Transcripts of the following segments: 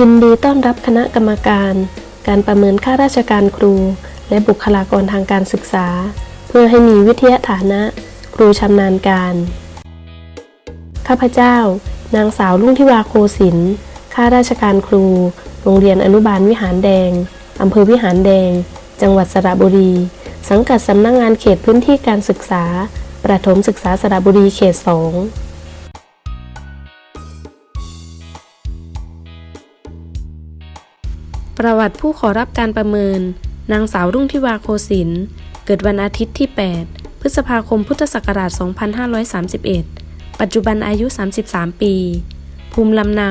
ยินดีต้อนรับคณะกรรมการ การประเมินข้าราชการครู และบุคลากรทางการศึกษา เพื่อให้มีวิทยาฐานะ ครูชำนาญการ ข้าพเจ้า นางสาวรุ่งทิวาโคศินข้าราชการครู โรงเรียนอนุบาลวิหารแดงอำเภอวิหารแดง จังหวัดสระบุรี สังกัดสำนักงงานเขตพื้นที่การศึกษา ประถมศึกษาสระบุรีเขต2 ประวัติผู้ขอรับการประเมิน นางสาวรุ่งทิวาโคศิน เกิดวันอาทิตย์ที่ 8 พฤษภาคมพุทธศักราช 2531 ปัจจุบันอายุ 33 ปี ภูมิลำเนา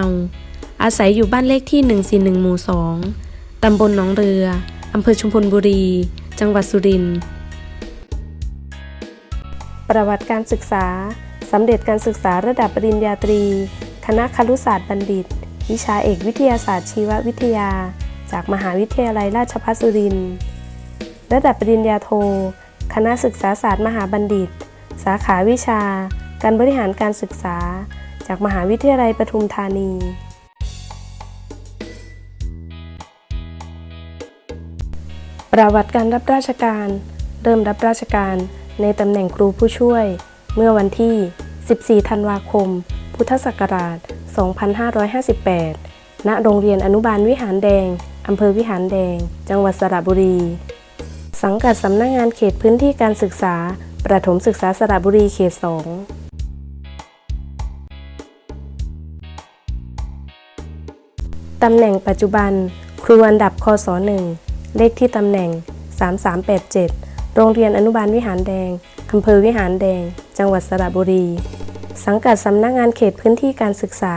อาศัยอยู่บ้านเลขที่ 141 หมู่ 2 ตำบลหนองเรือ อำเภอชุมพลบุรี จังหวัดสุรินทร์ ประวัติการศึกษา สำเร็จการศึกษาระดับปริญญาตรี คณะครุศาสตร์บัณฑิต วิชาเอกวิทยาศาสตร์ชีววิทยา จากมหาวิทยาลัยราชภัฏสุรินทร์ระดับปริญญาโท คณะศึกษาศาสตร์มหาบัณฑิต สาขาวิชา การบริหารการศึกษา จากมหาวิทยาลัยปทุมธานีประวัติการรับราชการ เริ่มรับราชการในตำแหน่งครูผู้ช่วย เมื่อวันที่ 14 ธันวาคม พุทธศักราช 2558 ณ โรงเรียนอนุบาลวิหารแดง อำเภอวิหารแดง จังหวัดสระบุรี สังกัดสำนักงงานเขตพื้นที่การศึกษา ประถมศึกษาสระบุรีเขต 2ตำแหน่งปัจจุบัน ครูอันดับคศ1เลขที่ตำแหน่ง 3387 โรงเรียนอนุบาลวิหารแดงอำเภอวิหารแดง จังหวัดสระบุรี สังกัดสำนักงานเขตพื้นที่การศึกษา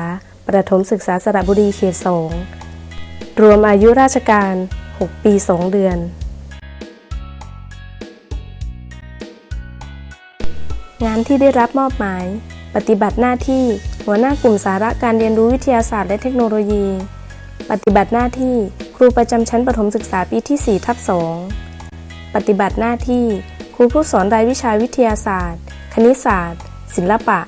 ประถมศึกษาสระบุรีเขต 2 รวมอายุราชการ 6 ปี 2 เดือน งานที่ได้รับมอบหมาย ปฏิบัติหน้าที่หัวหน้ากลุ่มสาระการเรียนรู้วิทยาศาสตร์และเทคโนโลยี ปฏิบัติหน้าที่ครูประจำชั้นประถมศึกษาปีที่4ทับ2ปฏิบัติหน้าที่ครูผู้สอนรายวิชาวิทยาศาสตร์ คณิตศาสตร์ ศิลปะ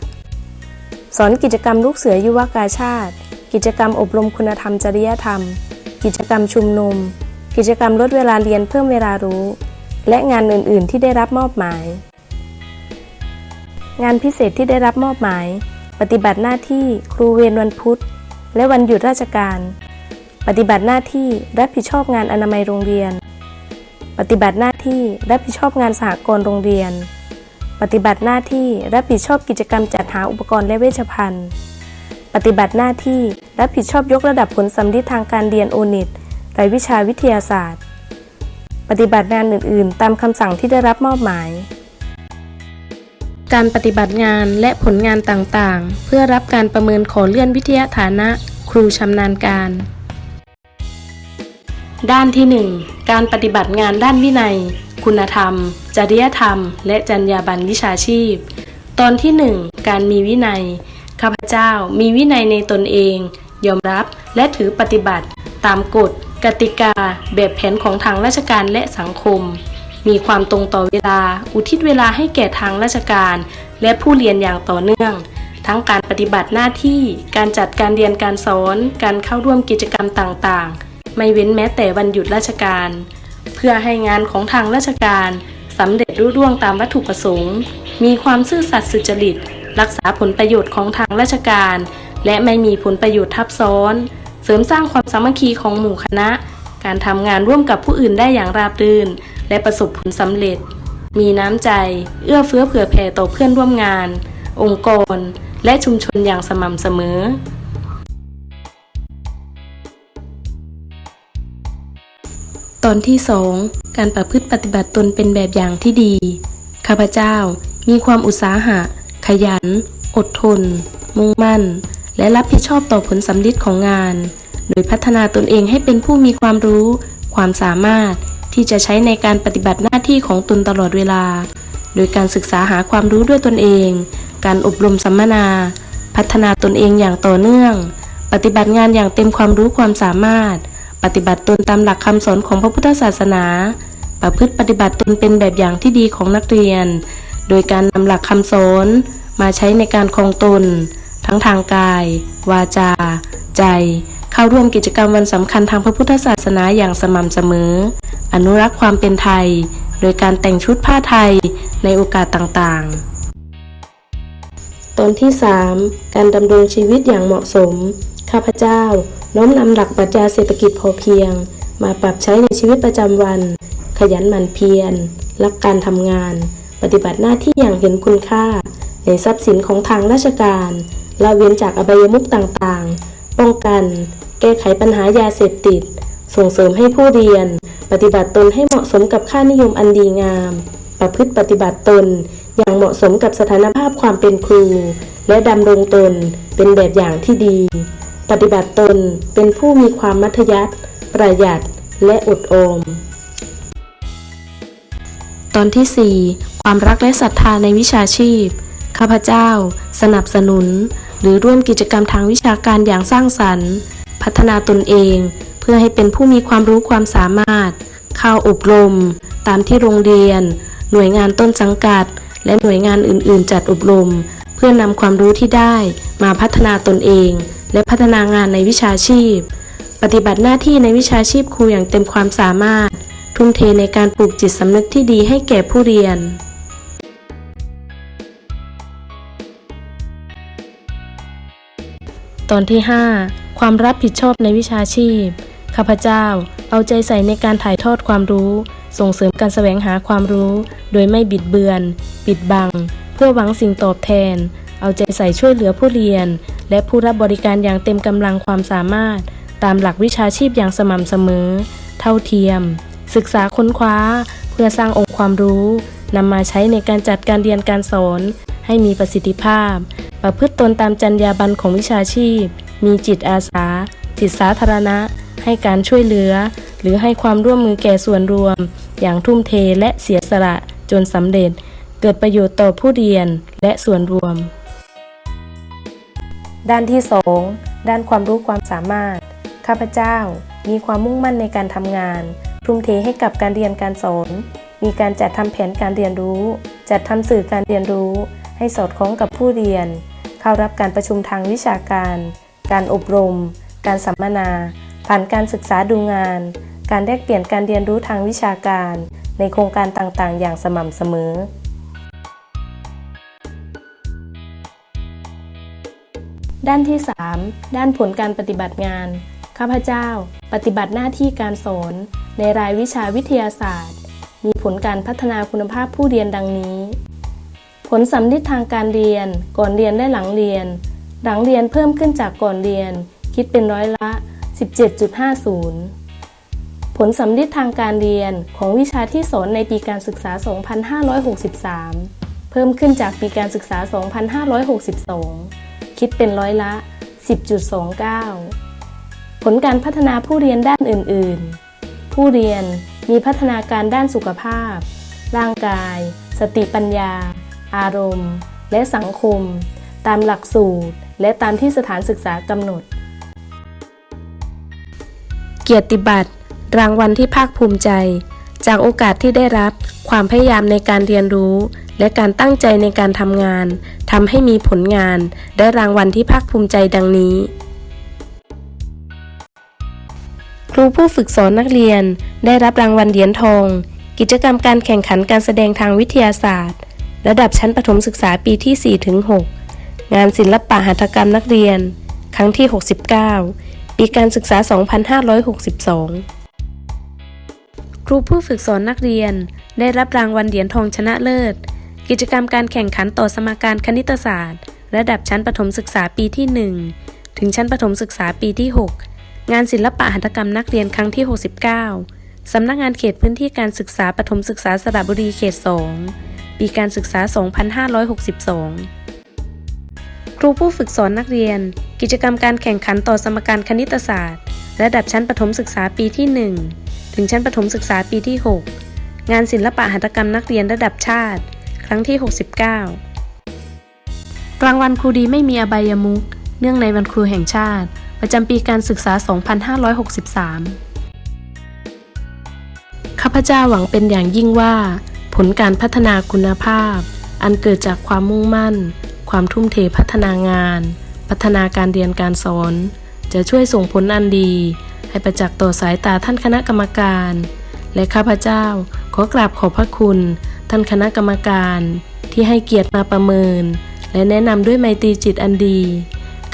สอนกิจกรรมลูกเสือยุวกาชาติ กิจกรรมอบรมคุณธรรมจริยธรรม กิจกรรมชุมนุม กิจกรรมลดเวลาเรียนเพิ่มเวลารู้ และงานอื่น ๆ ที่ได้รับมอบหมาย งานพิเศษที่ได้รับมอบหมาย ปฏิบัติหน้าที่ครูเวรวันพุธ และวันหยุดราชการ ปฏิบัติหน้าที่รับผิดชอบงานอนามัยโรงเรียน ปฏิบัติหน้าที่รับผิดชอบงานสหกรณ์โรงเรียน ปฏิบัติหน้าที่รับผิดชอบกิจกรรมจัดหาอุปกรณ์และเวชภัณฑ์ ปฏิบัติหน้าที่ รับผิดชอบยกระดับผลสำลิดทางการเรียนโอนิตรายวิชาวิทยาศาสตร์ ปฏิบัติงานอื่น ๆ ตามคำสั่งที่ได้รับมอบหมาย การปฏิบัติงานและผลงานต่าง ๆ เพื่อรับการประเมินขอเลื่อนวิทยาฐานะ ครูชำนาญการ ด้านที่ 1 การปฏิบัติงานด้านวินัย คุณธรรม จริยธรรม และจรรยาบรรณวิชาชีพ ตอนที่ 1 การมีวินัยข้าพเจ้ามีวินัยในตนเอง ยอมรับและถือปฏิบัติ ตามกฎ กติกา แบบแผนของทางราชการและสังคม มีความตรงต่อเวลา อุทิศเวลาให้แก่ทางราชการ และผู้เรียนอย่างต่อเนื่อง ทั้งการปฏิบัติหน้าที่ การจัดการเรียนการสอน การเข้าร่วมกิจกรรมต่างๆ ไม่เว้นแม้แต่วันหยุดราชการ เพื่อให้งานของทางราชการสำเร็จรุ่ร่วงตามวัตถุประสงค์ มีความซื่อสัตย์สุจริต รักษาผลประโยชน์ของทางราชการ และไม่มีผลประโยชน์ทับซ้อน เสริมสร้างความสามัคคีของหมู่คณะ การทำงานร่วมกับผู้อื่นได้อย่างราบรื่น และประสบผลสำเร็จ มีน้ำใจ เอื้อเฟื้อเผื่อแผ่ต่อเพื่อนร่วมงาน องค์กร และชุมชนอย่างสม่ำเสมอตอนที่ 2 การประพฤติปฏิบัติตนเป็นแบบอย่างที่ดี ข้าพเจ้ามีความอุตสาหะ ขยัน อดทน มุ่งมั่น และรับผิดชอบต่อผลสำลิดของงาน โดยพัฒนาตนเองให้เป็นผู้มีความรู้ ความสามารถที่จะใช้ในการปฏิบัติหน้าที่ของตนตลอดเวลา โดยการศึกษาหาความรู้ด้วยตนเอง การอบรมสัมมนา พัฒนาตนเองอย่างต่อเนื่อง ปฏิบัติงานอย่างเต็มความรู้ความสามารถ ปฏิบัติตนตามหลักคำสอนของพระพุทธศาสนา ประพฤติปฏิบัติตนเป็นแบบอย่างที่ดีของนักเรียน โดยการนำหลักคำสอนมาใช้ในการครองตน ทั้งทางกาย วาจา ใจ เข้าร่วมกิจกรรมวันสำคัญทางพระพุทธศาสนาอย่างสม่ำเสมอ อนุรักษ์ความเป็นไทย โดยการแต่งชุดผ้าไทยในโอกาสต่างๆ ตอนที่ 3 การดำรงชีวิตอย่างเหมาะสม ข้าพเจ้า น้อมนำหลักปรัชญาเศรษฐกิจพอเพียง มาปรับใช้ในชีวิตประจำวัน ขยันหมั่นเพียร รักการทำงาน ปฏิบัติหน้าที่อย่างเห็นคุณค่าในทรัพย์สินของทางราชการ ละเว้นจากอบายมุขต่างๆ ป้องกัน แก้ไขปัญหายาเสพติด ส่งเสริมให้ผู้เรียน ปฏิบัติตนให้เหมาะสมกับค่านิยมอันดีงาม ประพฤติปฏิบัติตน อย่างเหมาะสมกับสถานภาพความเป็นครู และดำรงตนเป็นแบบอย่างที่ดี ปฏิบัติตนเป็นผู้มีความมัธยัสถ์ประหยัดและอดออมตอนที่ 4 ความรักและศรัทธาในวิชาชีพ ข้าพเจ้า สนับสนุน หรือร่วมกิจกรรมทางวิชาการอย่างสร้างสรรค์ พัฒนาตนเอง เพื่อให้เป็นผู้มีความรู้ความสามารถ เข้าอบรม ตามที่โรงเรียน หน่วยงานต้นสังกัด และหน่วยงานอื่น ๆ จัดอบรม เพื่อนำความรู้ที่ได้มาพัฒนาตนเอง และพัฒนางานในวิชาชีพ ปฏิบัติหน้าที่ในวิชาชีพครูอย่างเต็มความสามารถ ทุ่มเทในการปลูกจิตสำนึกที่ดีให้แก่ผู้เรียน ตอนที่ 5 ความรับผิดชอบในวิชาชีพ ข้าพเจ้า เอาใจใส่ในการถ่ายทอดความรู้ ส่งเสริมการแสวงหาความรู้ โดยไม่บิดเบือน ปิดบัง เพื่อหวังสิ่งตอบแทน เอาใจใส่ช่วยเหลือผู้เรียน และผู้รับบริการอย่างเต็มกำลังความสามารถ ตามหลักวิชาชีพอย่างสม่ำเสมอ เท่าเทียม ศึกษาค้นคว้า เพื่อสร้างองค์ความรู้นำมาใช้ในการจัดการเรียนการสอน ให้มีประสิทธิภาพ ประพฤติตนตามจรรยาบรรณของวิชาชีพ มีจิตอาสา จิตสาธารณะ ให้การช่วยเหลือ หรือให้ความร่วมมือแก่ส่วนรวม อย่างทุ่มเทและเสียสละจนสำเร็จ เกิดประโยชน์ต่อผู้เรียนและส่วนรวม ด้านที่ 2 ด้านความรู้ความสามารถ ข้าพเจ้า มีความมุ่งมั่นในการทำงาน ทุ่มเทให้กับการเรียนการสอน มีการจัดทำแผนการเรียนรู้ จัดทำสื่อการเรียนรู้ ให้สอดคล้องกับผู้เรียน เข้ารับการประชุมทางวิชาการ การอบรม การสัมมนา ผ่านการศึกษาดูงาน การแลกเปลี่ยนการเรียนรู้ทางวิชาการ ในโครงการต่างๆ อย่างสม่ำเสมอ ด้านที่ 3 ด้านผลการปฏิบัติงาน ข้าพเจ้า ปฏิบัติหน้าที่การสอน ในรายวิชาวิทยาศาสตร์ มีผลการพัฒนาคุณภาพผู้เรียนดังนี้ ผลสำลิดทางการเรียน ก่อนเรียนและหลังเรียน หลังเรียนเพิ่มขึ้นจากก่อนเรียน คิดเป็นร้อยละ 17.50 ผลสำลิดทางการเรียนของวิชาที่สอนในปีการศึกษา 2563 เพิ่มขึ้นจากปีการศึกษา 2562 คิดเป็นร้อยละ 10.29 ผลการพัฒนาผู้เรียนด้านอื่น ๆ ผู้เรียนมีพัฒนาการด้านสุขภาพ ร่างกาย สติปัญญา อารมณ์ และสังคม ตามหลักสูตร และตามที่สถานศึกษากำหนด เกียรติบัตร รางวัลที่ภาคภูมิใจ จากโอกาสที่ได้รับความพยายามในการเรียนรู้ และการตั้งใจในการทำงานทำให้มีผลงาน ได้รางวัลที่ภาคภูมิใจดังนี้ ครูผู้ฝึกสอนนักเรียน ได้รับรางวัลเหรียญทองกิจกรรมการแข่งขันการแสดงทางวิทยาศาสตร์ ระดับชั้นประถมศึกษาปีที่ 4-6 งานศิลปะหัตถกรรมนักเรียน ครั้งที่ 69 ปีการศึกษา 2562 ครูผู้ฝึกสอนนักเรียน ได้รับรางวัลเหรียญทองชนะเลิศ กิจกรรมการแข่งขันต่อสมการคณิตศาสตร์ ระดับชั้นประถมศึกษาปีที่ 1 ถึงชั้นประถมศึกษาปีที่ 6 งานศิลปะหัตถกรรมนักเรียนครั้งที่ 69 สำนักงานเขตพื้นที่การศึกษาประถมศึกษาสระบุรีเขต 2 ปีการศึกษา 2562 ครูผู้ฝึกสอนนักเรียน กิจกรรมการแข่งขันต่อสมการคณิตศาสตร์ ระดับชั้นประถมศึกษาปีที่ 1 ถึงชั้นประถมศึกษาปีที่ 6 งานศิลปะหัตถกรรมนักเรียนระดับชาติ ครั้งที่ 69รางวัลครูดีไม่มีอบายมุขเนื่องในวันครูแห่งชาติ ประจำปีการศึกษา 2563 ข้าพเจ้าหวังเป็นอย่างยิ่งว่า ผลการพัฒนาคุณภาพ อันเกิดจากความมุ่งมั่น ความทุ่มเทพัฒนางาน พัฒนาการเรียนการสอน จะช่วยส่งผลอันดี ให้ประจักษ์ต่อสายตาท่านคณะกรรมการ และข้าพเจ้าขอกราบขอบพระคุณ ท่านคณะกรรมการ ที่ให้เกียรติมาประเมิน และแนะนำด้วยไมตรีจิตอันดี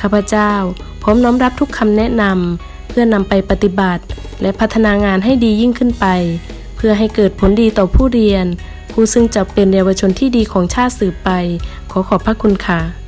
ข้าพเจ้าพร้อมน้อมรับทุกคำแนะนำเพื่อนำไปปฏิบัติ และพัฒนางานให้ดียิ่งขึ้นไป พื่อให้เกิดผลดีต่อผู้เรียน ผู้ซึ่งจะเป็นเยาวชนที่ดีของชาติสืบไป ขอขอบพระคุณค่ะ